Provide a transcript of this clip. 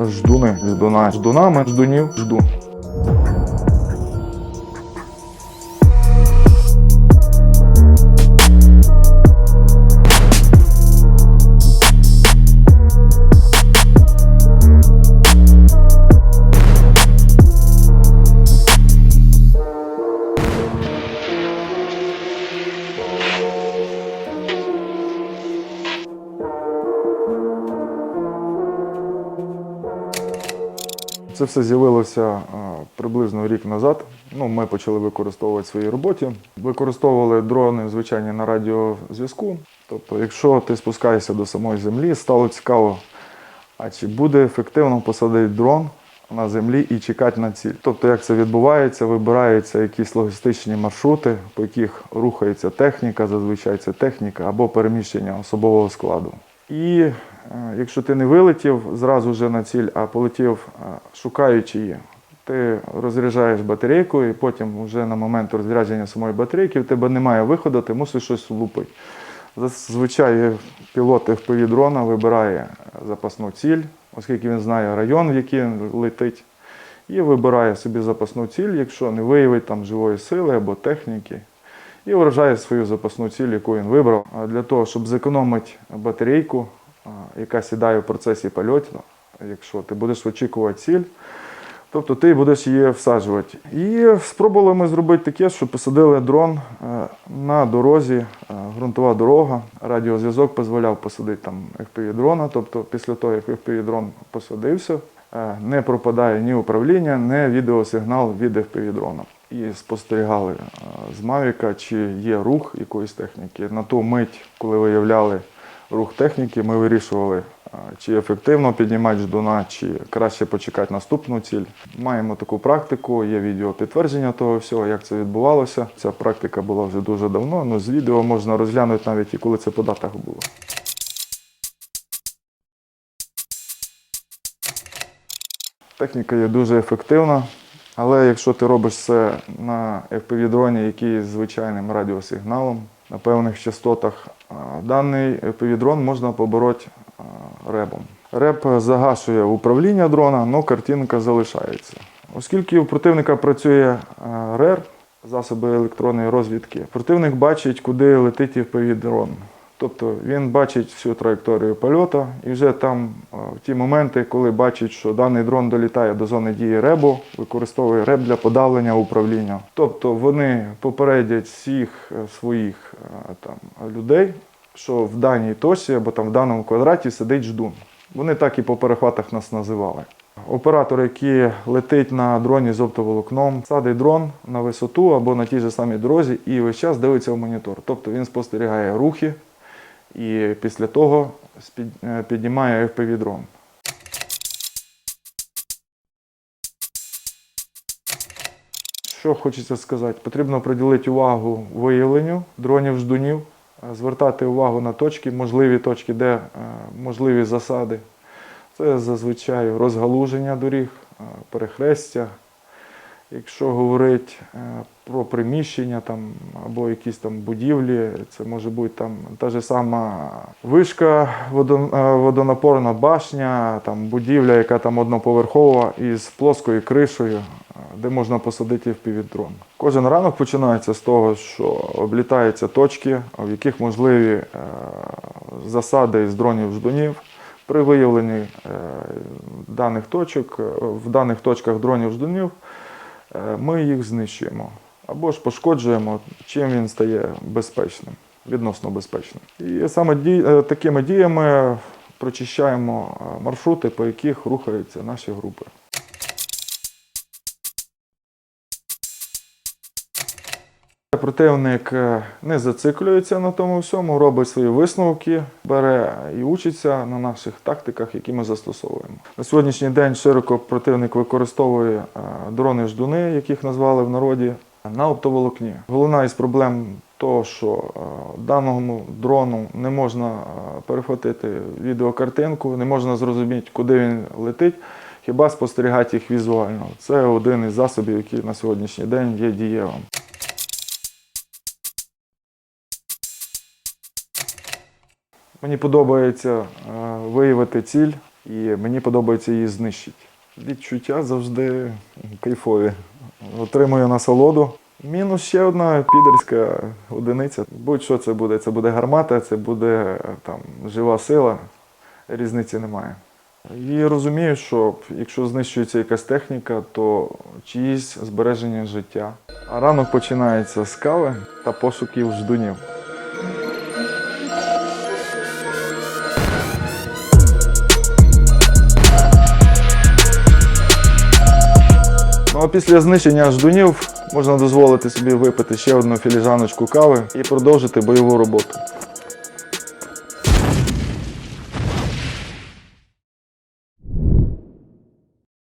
Ждуни, ждуна, ждунами, ждунів, жду. Це все з'явилося приблизно рік назад. Ну, ми почали використовувати в своїй роботі. Використовували дрони звичайні на радіозв'язку. Тобто, якщо ти спускаєшся до самої землі, стало цікаво, а чи буде ефективно посадити дрон на землі і чекати на ціль. Тобто, як це відбувається, вибираються якісь логістичні маршрути, по яких рухається техніка, зазвичай це техніка або переміщення особового складу. І е, якщо ти не вилетів зразу вже на ціль, а полетів шукаючи її, ти розряджаєш батарейку, і потім вже на момент розрядження самої батарейки в тебе немає виходу, ти мусиш щось лупити. Зазвичай пілот FPV дрона вибирає запасну ціль, оскільки він знає район, в який він летить, і вибирає собі запасну ціль, якщо не виявить там живої сили або техніки, і вражає свою запасну ціль, яку він вибрав. А для того, щоб зекономити батарейку, яка сідає в процесі польоту, якщо ти будеш очікувати ціль, Тобто ти будеш її всаджувати. І спробували ми зробити таке, що посадили дрон е, на дорозі, е, ґрунтова дорога. Радіозв'язок дозволяв посадити там FPV дрона. Тобто після того, як FPV дрон посадився, е, не пропадає ні управління, ні відеосигнал від FPV дрона. І спостерігали з Мавіка, чи є рух якоїсь техніки. На ту мить, коли виявляли рух техніки, ми вирішували, чи ефективно піднімати ждуна, чи краще почекати наступну ціль. Маємо таку практику, є відео підтвердження того всього, як це відбувалося. Ця практика була вже дуже давно. Ну, з відео можна розглянути навіть і коли це по датах було. Техніка є дуже ефективна, але якщо ти робиш це на FPV-дроні, який з звичайним радіосигналом на певних частотах, даний FPV-дрон можна побороти ребом. Реп загашує управління дрона, але картинка залишається. Оскільки у противника працює РЕР, засоби електронної розвідки, противник бачить, куди летить FPV-дрон. Тобто він бачить всю траєкторію польоту і вже там в ті моменти, коли бачить, що даний дрон долітає до зони дії ребу, використовує реб для подавлення управління. Тобто вони попередять всіх е, своїх е, там, людей, що в даній точці або там в даному квадраті сидить ждун. Вони так і по перехватах нас називали. Оператор, який летить на дроні з оптоволокном, садить дрон на висоту або на тій же самій дорозі і весь час дивиться в монітор. Тобто він спостерігає рухи і після того е, піднімає FPV дрон. Що хочеться сказати? Потрібно приділити увагу виявленню дронів ждунів, звертати увагу на точки, можливі точки, де е, можливі засади. Це зазвичай розгалуження доріг, е, перехрестя. Якщо говорити е, про приміщення там, або якісь там будівлі, це може бути там та ж сама вишка, е, водонапорна башня, там будівля, яка там одноповерхова із плоскою кришею, е, де можна посадити впівдрон. Кожен ранок починається з того, що облітаються точки, в яких можливі засади з дронів ждунів. При виявленні даних точок, в даних точках дронів ждунів ми їх знищуємо або ж пошкоджуємо, чим він стає безпечним, відносно безпечним. І саме ді- е, такими діями прочищаємо е, маршрути, по яких рухаються наші групи. Противник е, не зациклюється на тому всьому, робить свої висновки, бере і учиться на наших тактиках, які ми застосовуємо. На сьогоднішній день широко противник використовує е, дрони ждуни, яких назвали в народі, на оптоволокні. Головна із проблем того, що е, даному дрону не можна перехватити відеокартинку, не можна зрозуміти, куди він летить. Хіба спостерігати їх візуально. Це один із засобів, який на сьогоднішній день є дієвим. Мені подобається е, виявити ціль, і мені подобається її знищити. Відчуття завжди кайфові. Отримую насолоду. Мінус ще одна підерська одиниця. Будь-що це буде. Це буде гармата, це буде е, там жива сила. Різниці немає. І розумію, що якщо знищується якась техніка, то чиїсь збереження життя. А ранок починається з кави та пошуків ждунів. Після знищення ждунів можна дозволити собі випити ще одну філіжаночку кави і продовжити бойову роботу.